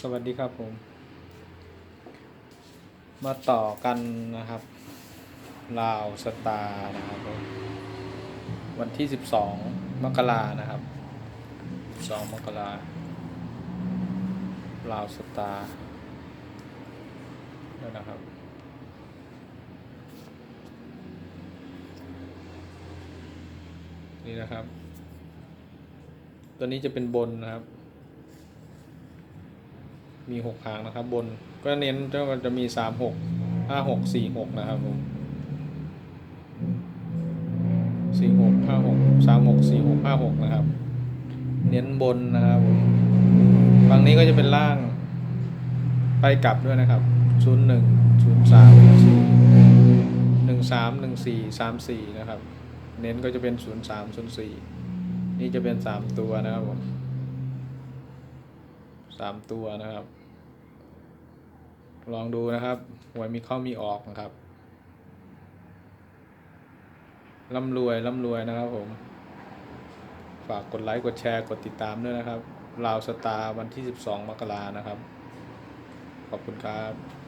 สวัสดีครับผม มาต่อกันนะครับลาวสตาร์นะครับผมวันที่ 12 มกรานะครับ 12 มกราลาวสตาร์นี่นะครับนี่นะครับ ตัวนี้จะเป็นบนนะครับ มีหกหางนะครับ บนก็เน้นก็จะมีสามหกห้าหกสี่หกนะครับผมสี่หกห้าหกสามหกสี่หกห้าหกนะครับ เน้นบนนะครับผมฝั่งนี้ก็จะเป็นล่างไปกลับด้วยนะครับศูนย์หนึ่งศูนย์สามสี่หนึ่งสามหนึ่งสี่สามสี่นะครับ เน้นก็จะเป็นศูนย์สามศูนย์สี่นี่จะเป็นสามตัวนะครับผม สามตัวนะครับ ลองดูนะครับหวยมีเข้ามีออกนะครับร่ำรวยร่ำรวยนะครับผม ฝากกดไลค์กดแชร์กดติดตามด้วยนะครับลาวสตาร์วันที่ 12 มกรานะครับ ขอบคุณครับ